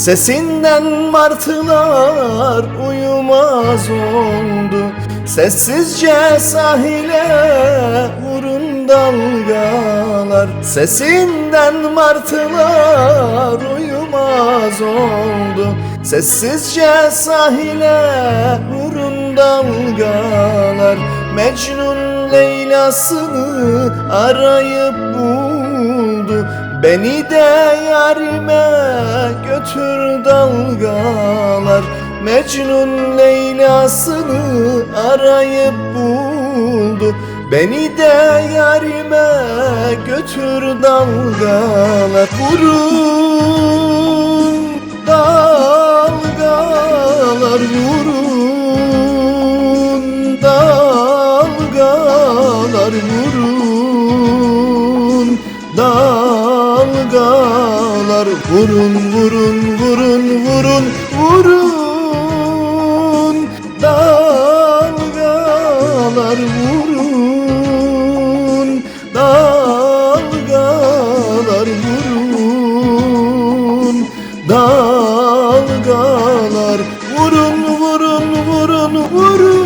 Sesinden martılar uyumaz oldu. Sessizce sahile vurun dalgalar. Sesinden martılar uyumaz oldu. Sessizce sahile vurun dalgalar. Mecnun Leyla'sını arayıp buldu Beni de yarime götür dalgalar. Mecnun Leyla'sını arayıp buldu. Beni de yarime götür dalgalar. Vurun dalgalar vurun dalgalar vurun dalgalar vurun vurun vurun vurun vurun. Dalgalar vurun dalgalar vurun. Dalgalar vurun vurun vurun vurun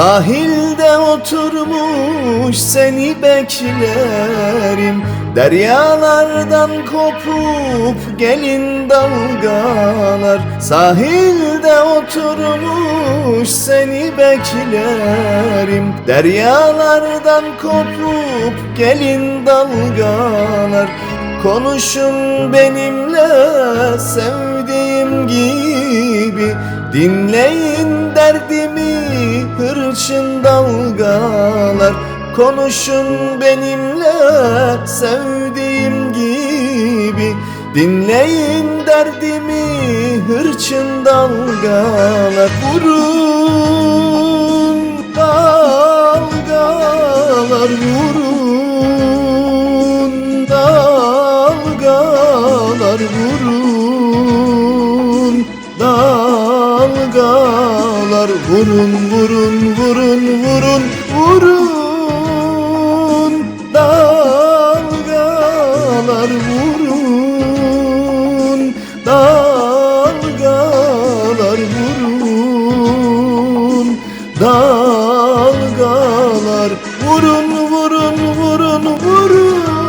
Sahilde oturmuş seni beklerim. Deryalardan kopup gelin dalgalar. Sahilde oturmuş seni beklerim. Deryalardan kopup gelin dalgalar. Konuşun benimle sevdiğim gibi. Dinleyin derdimi hırçın dalgalar Konuşun benimle sevdiğim gibi. Dinleyin derdimi hırçın dalgalar Vurun dalgalar vurun dalgalar vurun dalgalar vurun vurun vurun. Dalgalar vurun. Dalgalar vurun. Dalgalar vurun vurun vurun vurun.